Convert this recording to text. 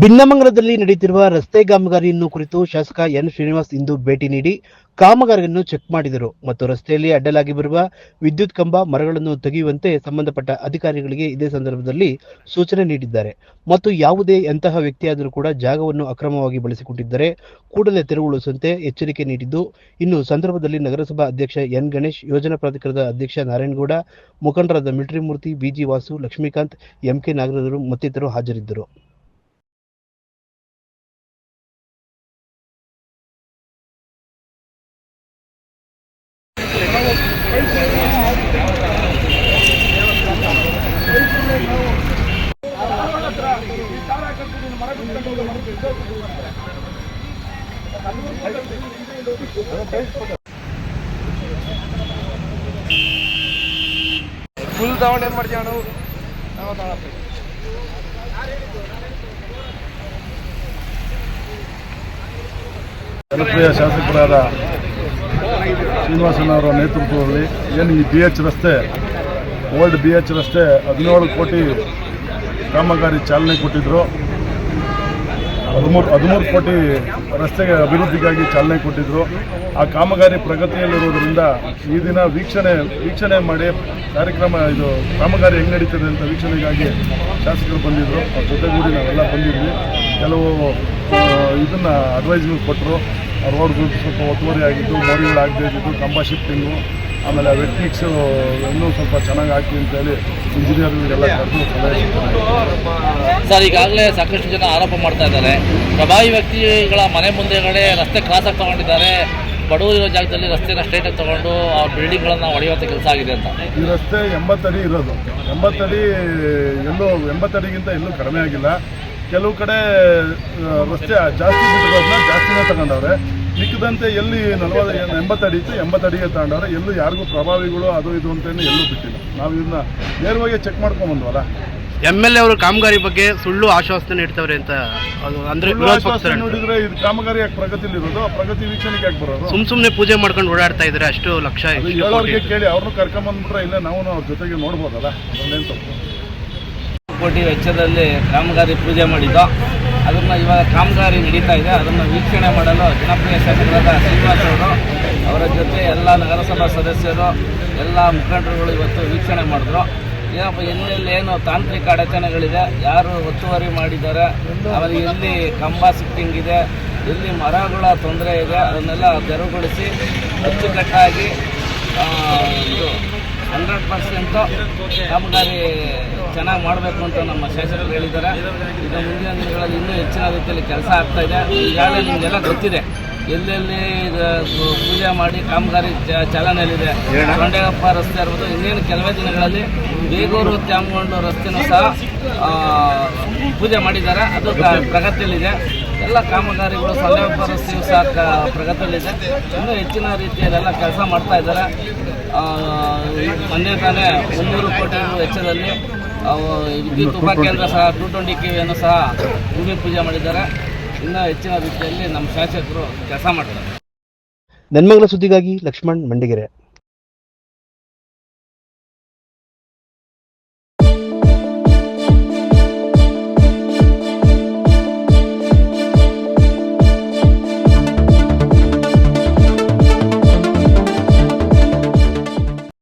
ನೆನ್ನಮಂಗಲದಲ್ಲಿ ನಡೆಯುತ್ತಿರುವ ರಸ್ತೆ ಕಾಮಗಾರಿಯನ್ನು ಕುರಿತು ಶಾಸಕ ಎನ್ ಶ್ರೀನಿವಾಸ್ ಇಂದು ಭೇಟಿ ನೀಡಿ ಕಾಮಗಾರಿಯನ್ನು ಚೆಕ್ ಮಾಡಿದರು ಮತ್ತು ರಸ್ತೆಯಲ್ಲಿ ಅಡ್ಡಲಾಗಿ ಬರುವ ವಿದ್ಯುತ್ ಕಂಬ, ಮರಗಳನ್ನು ತೆಗೆಯುವಂತೆ ಸಂಬಂಧಪಟ್ಟ ಅಧಿಕಾರಿಗಳಿಗೆ ಇದೇ ಸಂದರ್ಭದಲ್ಲಿ ಸೂಚನೆ ನೀಡಿದ್ದಾರೆ. ಮತ್ತು ಯಾವುದೇ ಎಂತಹ ವ್ಯಕ್ತಿಯಾದರೂ ಕೂಡ ಜಾಗವನ್ನು ಅಕ್ರಮವಾಗಿ ಬಳಸಿಕೊಂಡಿದ್ದರೆ ಕೂಡಲೇ ತೆರವುಗೊಳಿಸುವಂತೆ ಎಚ್ಚರಿಕೆ ನೀಡಿದ್ದು, ಇನ್ನು ಸಂದರ್ಭದಲ್ಲಿ ನಗರಸಭಾ ಅಧ್ಯಕ್ಷ ಎನ್ ಗಣೇಶ್, ಯೋಜನಾ ಪ್ರಾಧಿಕಾರದ ಅಧ್ಯಕ್ಷ ನಾರಾಯಣಗೌಡ, ಮುಖಂಡರಾದ military Murthy BG Vasu, Lakshmikanth MK ನಾಗರಾಜರು ಮತ್ತಿತರರು ಹಾಜರಿದ್ದರು. ಫುಲ್ ತಗೊಂಡು ಏನು ಮಾಡ್ತೀವಿ ನಾವು ನಾವು ತಗೊಳಪ್ಪ ಜನಪ್ರಿಯ ಶಾಸಕರಾದ ಶ್ರೀನಿವಾಸನ್ ಅವರ ನೇತೃತ್ವದಲ್ಲಿ ಏನು ಈ ಬಿ ಎಚ್ ರಸ್ತೆ ಓಲ್ಡ್ ಬಿ ಎಚ್ ರಸ್ತೆ ಹದಿನೇಳು ಕೋಟಿ ಕಾಮಗಾರಿ ಚಾಲನೆ ಕೊಟ್ಟಿದ್ದರು ಹದಿಮೂರು ಹದಿಮೂರು ಕೋಟಿ ರಸ್ತೆಗೆ ಅಭಿವೃದ್ಧಿಗಾಗಿ ಚಾಲನೆ ಕೊಟ್ಟಿದ್ದರು ಆ ಕಾಮಗಾರಿ ಪ್ರಗತಿಯಲ್ಲಿರುವುದರಿಂದ ಈ ದಿನ ವೀಕ್ಷಣೆ ವೀಕ್ಷಣೆ ಮಾಡಿ ಕಾರ್ಯಕ್ರಮ ಇದು ಕಾಮಗಾರಿ ಹೆಂಗೆ ನಡೀತದೆ ಅಂತ ವೀಕ್ಷಣೆಗಾಗಿ ಶಾಸಕರು ಬಂದಿದ್ದರು ಅವ್ರ ಜೊತೆಗೂಡಿ ನಾವೆಲ್ಲ ಬಂದಿದ್ವಿ. ಕೆಲವು ಇದನ್ನು ಅಡ್ವೈಸ್ಗಳು ಕೊಟ್ಟರು ರೋಡ್ಗಳು ಸ್ವಲ್ಪ ಒತ್ತುವರಿ ಆಗಿದ್ದು ಮೋರಿಗಳಾಗದೇ ಇದ್ದಿದ್ದು, ಕಂಬ ಶಿಫ್ಟಿಂಗು ಆಮೇಲೆ ಆ ಇನ್ನೂ ಸ್ವಲ್ಪ ಚೆನ್ನಾಗಿ ಹಾಕಿ ಅಂತೇಳಿ ಇಂಜಿನಿಯರ್ಗಳಿಗೆಲ್ಲ ಕರೆದು ಸಲಹೆ ಸರ್, ಈಗಾಗಲೇ ಸಾಕಷ್ಟು ಜನ ಆರೋಪ ಮಾಡ್ತಾ ಇದ್ದಾರೆ. ಪ್ರಭಾವಿ ವ್ಯಕ್ತಿಗಳ ಮನೆ ಮುಂದೆಗಡೆ ರಸ್ತೆ ಕ್ರಾಸಾಗಿ ತಗೊಂಡಿದ್ದಾರೆ. ಬಡವರು ಇರೋ ಜಾಗದಲ್ಲಿ ರಸ್ತೆನ ಸ್ಟ್ರೈಟಾಗಿ ತಗೊಂಡು ಆ ಬಿಲ್ಡಿಂಗ್ಗಳನ್ನು ಹೊಡೆಯುವಂಥ ಕೆಲಸ ಆಗಿದೆ ಅಂತ. ಈ ರಸ್ತೆ ಎಂಬತ್ತಡಿ ಇರೋದು. ಎಂಬತ್ತಡಿ ಎಲ್ಲೂ ಎಂಬತ್ತಡಿಗಿಂತ ಎಲ್ಲೂ ಕಡಿಮೆ ಆಗಿಲ್ಲ. ಕೆಲವು ಕಡೆ ರಸ್ತೆ ಜಾಸ್ತಿ ಬಿಟ್ಟಿರೋದನ್ನ ಜಾಸ್ತಿನೇ ತಗೊಂಡವ್ರೆ. ಮಿಕ್ಕದಂತೆ ಎಲ್ಲಿ ನಲ್ವತ್ತು ಎಂಬತ್ತಡಿ ಇತ್ತು ಎಂಬತ್ತಡಿಗೆ ತಗೊಂಡವ್ರೆ. ಎಲ್ಲೂ ಯಾರಿಗೂ ಪ್ರಭಾವಿಗಳು ಅದು ಇದು ಅಂತೇನು ಎಲ್ಲೂ ಬಿಟ್ಟಿಲ್ಲ. ನಾವು ಇದನ್ನ ನೇರವಾಗಿ ಚೆಕ್ ಮಾಡ್ಕೊಂಬಂದ್ವಲ್ಲ ಎಂ ಎಲ್ ಎ ಅವರು ಕಾಮಗಾರಿ ಬಗ್ಗೆ ಸುಳ್ಳು ಆಶ್ವಾಸನೆ ನೀಡ್ತವ್ರೆ ಅಂತ ಅದು ಅಂದ್ರೆ ವಿರೋಧ ಪಕ್ಷ. ನೋಡಿದ್ರೆ ಇದು ಕಾಮಗಾರಿ ಯಾಕೆ ಪ್ರಗತಿಲಿರೋದು ಆ ಪ್ರಗತಿ ವೀಕ್ಷಣೆಗೆ ಯಾಕೆ ಬರೋದು? ಸುಮ್ ಸುಮ್ನೆ ಪೂಜೆ ಮಾಡ್ಕೊಂಡು ಓಡಾಡ್ತಾ ಇದ್ರೆ ಅಷ್ಟು ಲಕ್ಷ ಇಷ್ಟು ಹೇಳೋರಿಗೆ. ಕೇಳಿ ಅವ್ರನ್ನೂ ಕರ್ಕೊಂಬಂದ್ಬಿಟ್ರೆ ಇಲ್ಲ ನಾವು ಅವ್ರ ಜೊತೆಗೆ ನೋಡ್ಬೋದಲ್ಲ? ಅದನ್ನೇನು ತಪ್ಪು. ಕೋಟಿ ವೆಚ್ಚದಲ್ಲಿ ಕಾಮಗಾರಿ ಪೂಜೆ ಮಾಡಿದ್ದು. ಅದನ್ನ ಇವಾಗ ಕಾಮಗಾರಿ ನಡೀತಾ ಇದೆ. ಅದನ್ನ ವೀಕ್ಷಣೆ ಮಾಡಲು ಜನಪ್ರಿಯ ಶಾಸಕರಾದ ಶ್ರೀನಿವಾಸ್ ಅವರು ಅವರ ಜೊತೆ ಎಲ್ಲ ನಗರಸಭಾ ಸದಸ್ಯರು ಎಲ್ಲ ಮುಖಂಡರುಗಳು ಇವತ್ತು ವೀಕ್ಷಣೆ ಮಾಡಿದ್ರು. ಎಲ್ಲೆಲ್ಲಿ ಏನು ತಾಂತ್ರಿಕ ಅಡಚಣೆಗಳಿದೆ. ಯಾರು ಒತ್ತುವರಿ ಮಾಡಿದ್ದಾರೆ ಆಮೇಲೆ ಎಲ್ಲಿ ಕಂಬ ಸಿಟ್ಟಿಂಗ್ ಇದೆ, ಎಲ್ಲಿ ಮರಗಳ ತೊಂದರೆ ಇದೆ, ಅದನ್ನೆಲ್ಲ ತೆರವುಗೊಳಿಸಿ ಅಚ್ಚುಕಟ್ಟಾಗಿ ಹಂಡ್ರೆಡ್ ಪರ್ಸೆಂಟು ಕಾಮಗಾರಿ ಚೆನ್ನಾಗಿ ಮಾಡಬೇಕು ಅಂತ ನಮ್ಮ ಶಾಸಕರು ಹೇಳಿದ್ದಾರೆ. ಈಗ ಮುಂದಿನ ದಿನಗಳಲ್ಲಿ ಇನ್ನೂ ಹೆಚ್ಚಿನ ರೀತಿಯಲ್ಲಿ ಕೆಲಸ ಆಗ್ತಾ ಇದೆ. ಈಗಾಗಲೇ ನಿಮಗೆಲ್ಲ ಗೊತ್ತಿದೆ. ಎಲ್ಲೆಲ್ಲಿ ಪೂಜೆ ಮಾಡಿ ಕಾಮಗಾರಿ ಚ- ಚಾಲನೆಯಲ್ಲಿದೆ. ಕೊಂಡೆಗಪ್ಪ ರಸ್ತೆ ಇರ್ಬೋದು ಇನ್ನೇನು ಕೆಲವೇ ದಿನಗಳಲ್ಲಿ ಬೇಗೂರು ತ್ಯಾಮಗೊಂಡು ರಸ್ತೆನೂ ಸಹ ಪೂಜೆ ಮಾಡಿದ್ದಾರೆ. ಅದು ಪ್ರಗತಿಯಲ್ಲಿದೆ. ಎಲ್ಲ ಕಾಮಗಾರಿಗಳು ಸೊಂಡೆಗಪ್ಪ ರಸ್ತೆಯೂ ಸಹ ಕ- ಪ್ರಗತಿಯಲ್ಲಿದೆ. ಇನ್ನೂ ಹೆಚ್ಚಿನ ರೀತಿಯಲ್ಲೆಲ್ಲ ಕೆಲಸ ಮಾಡ್ತಾ ಇದ್ದಾರೆ. ಮೊನ್ನೆ ತಾನೇ ಮುನ್ನೂರು ಕೋಟಿ ವೆಚ್ಚದಲ್ಲಿ ವಿದ್ಯುತ್ ಉಪಕೇಂದ್ರ ಸಹ ಟು ಟ್ವೆಂಟಿ ಕೆ ವಿಯನ್ನು ಸಹ ಭೂಮಿ ಪೂಜೆ ಮಾಡಿದ್ದಾರೆ. ಇನ್ನೂ ಹೆಚ್ಚಿನ ರೀತಿಯಲ್ಲಿ ನಮ್ಮ ಶಾಸಕರು ಕೆಲಸ ಮಾಡ್ತಾರೆ. ನೆನ್ಮಂಗಲ ಸುದ್ದಿಗಾಗಿ ಲಕ್ಷ್ಮಣ್ ಮಂಡಿಗೆರೆ.